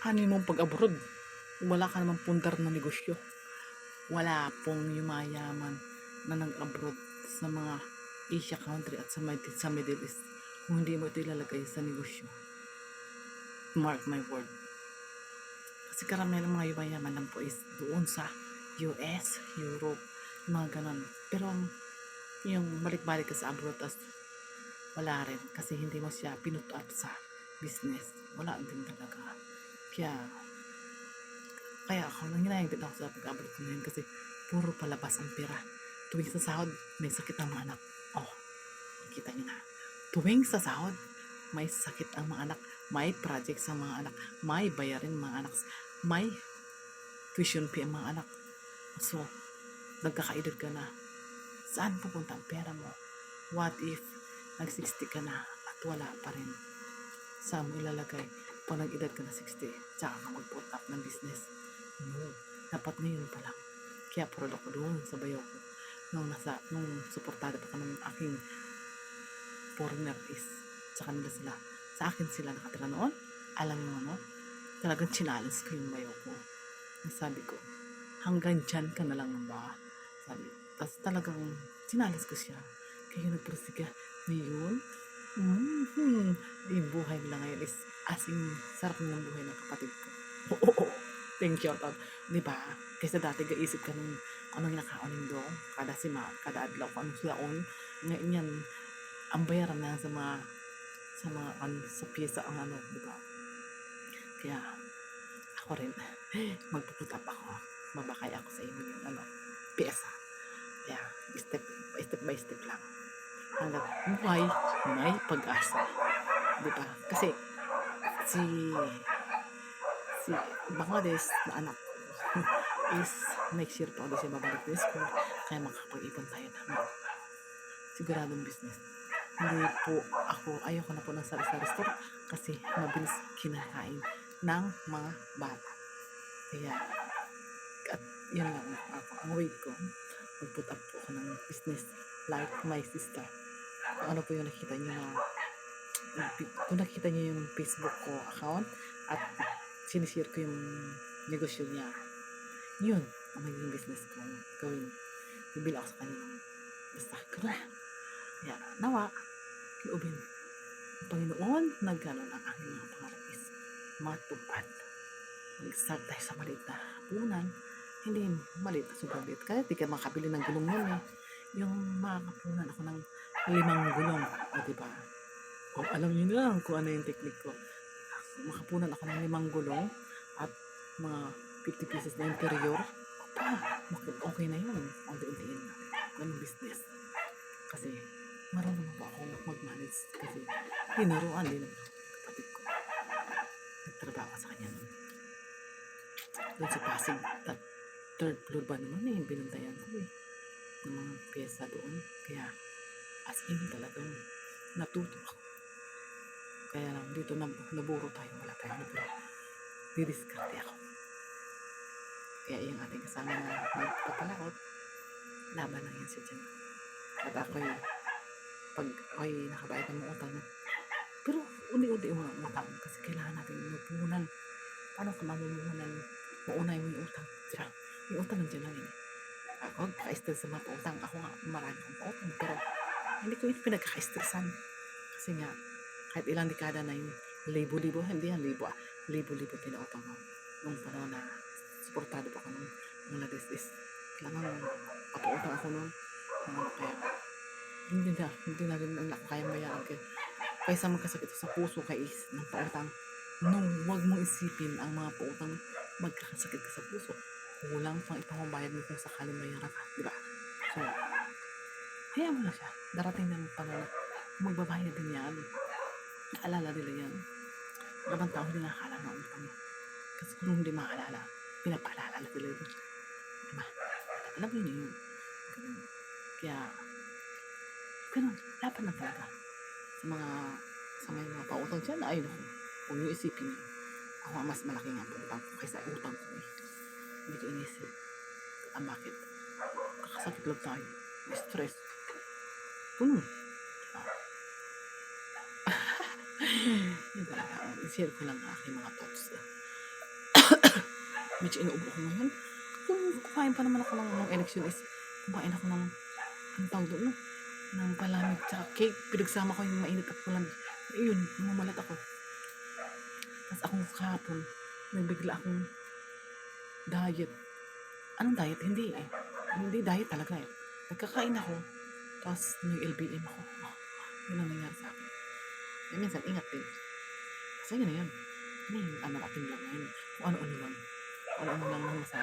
Ano mong pag-abroad? Wala ka namang pundar na negosyo. Wala pong yumayaman na nag-abroad sa mga Asia country at sa, Mid- sa Middle East kung hindi mo ito ilalagay sa negosyo. Mark my word. Kasi karamihan ng mga yumayaman lang po is doon sa US, Europe, mga ganon. Pero ang yung balik-balik ka sa abroad tas wala rin kasi hindi mo siya pinut sa business. Wala din talaga. Kaya kaya ako nang hinayang din ako sa pag-abroad ko ngayon kasi puro palabas ang pera. Tuwing sa sahod, may sakit ang mga anak. Oh, kita niyo na. Tuwing sa sahod, may sakit ang mga anak. May project sa mga anak. May bayarin mga anak. May tuition fee ang mga anak. So, nagkakaedad ka na. Saan pupunta ang pera mo? What if nag-60 ka na at wala pa rin? Saan mo ilalagay pag nag-edad ka na 60? Tsaka ka mag-put up ng business. No. Dapat ngayon pa lang. Kaya proud ako doon sa bayo ko. Nung nasa, nung suportado pa ng aking foreigner is sa kanila sila. Sa akin sila nakatira noon. Alam mo ano? Talagang chinalis ko yung bayo ko. Sabi ko, hanggang dyan ka na lang ba? Sabi, tapos talagang sinalis ko siya. Kaya nagprosiga. Ngayon, mm-hmm, yung buhay nila ngayon is asing sarap ng buhay ng kapatid ko. Oo, thank you, Todd. Di ba? Kaysa dati gaisip ka nung anong nakaunin doon, kada sima, kada adlaw, kung anong silaon. Ngayon yan, ang bayaran na sa mga sa mga an, sa pyesa ang ano, di ba? Kaya, ako rin, magpuputap ako. Mabakay ako sa inyo yung ano, pyesa. Kaya, step step by step lang. Hanggang buhay, may pag-asa. Di ba? Kasi, si si Bangladesh na anak ko is next year pa ulit siya babalik na school kaya makakapag-ipon tayo ng siguradong business hindi po ako ayoko na po ng sari-sari store kasi mabilis kinakain ng mga bata kaya at yun lang ako ang way ko mag-put up po ako ng business like my sister kung ano po yung nakita niyo na kung nakita niyo yung Facebook ko account at sinishare ko yung negosyo niya yun ang magiging business ko. Gawin bibili ako sa ng basta gano'n kaya nawa loobin. Ang Panginoon na gano'n ang mga pangarap is matupad. Mag-start tayo sa maliit na punan hindi maliit na sobrang liit kaya di ka makabili ng gulong nun eh yung makakapunan ako ng limang gulong. O diba o alam niyo na kung ano yung technique ko. Makapunan ako ng limang gulong at mga 50 pieces na interior. Pa, bakit okay na yun. Unti-untiin na. Ganun business. Kasi marunong ako mag-manage kasi tinuruan din ng kapatid ko. Nagtrabaho sa kanya nun. Doon sa Pasig ta- third floor ba naman eh binantayan ko eh. Ng mga pyesa doon. Kaya as in talagang natuto ako kaya lang dito nab naburo tayo wala tayong naburo. Didiskarte ako. Kaya yung ating kasama na magpapalaot laban lang yan siya dyan at ako'y pag ako'y nakabayad ng mga utang pero uni-uni yung mga utang kasi kailangan natin mapunan. Paano ka mamumunan? Maunay mo yung utang. Tira, yung utang nandiyan lang yun ako nagpaka-stress sa mga pautang ako nga marami akong pautang pero hindi ko yun pinagkaka-stressan. Kasi nga kahit ilang dekada na yung libo-libo hindi yan libo ah. Libo-libo pinautang ko nung panahon na suportado pa ako nung mga is kailangan papautang ako noon mga kaya hindi na hindi na rin ako kaya bayaran kaya kaysa magkasakit sa puso kay is ng pautang. Nung wag mong isipin ang mga pautang magkakasakit ka sa puso. Kulang pang ipambayad mo kung sakaling bayaran ka di ba? So kaya mo na siya. Darating na ng panahon na magbabayad din yan naalala nila yan Labang tao hindi nakakala ng utang mo. Kasi kung hindi makaalala, pinapaalala nila yun. Diba? Alam mo yun yun. Ganun. Kaya, ganun. Laban na talaga. Sa mga, sa may mga pautang dyan, ay naku. Huwag niyo isipin yun. Ako mas malaki nga pautang ko kaysa utang ko eh. Hindi ko inisip. Ang bakit? Kakasakit lang tayo. Stress. Puno. Yun. I-share ko lang ang aking mga thoughts. medyo inuubo ko ngayon. Kung kumain pa naman ako ng, ng election is, kumain ako ng, ang tawag doon, no? ng palamig tsaka cake. Pinagsama ko yung mainit at palamig. Ayun, namamalat ako. Tapos ako kahapon, may bigla akong diet. Anong diet? Hindi eh. Hindi diet talaga eh. Nagkakain ako, tapos may LBM ako. Oh, yun ang nangyari sa akin. Eh, minsan, ingat din. Kasi yun na yun. Ano yung ano natin lang ngayon? Kung ano-ano lang. Kung ano-ano lang ang masabi.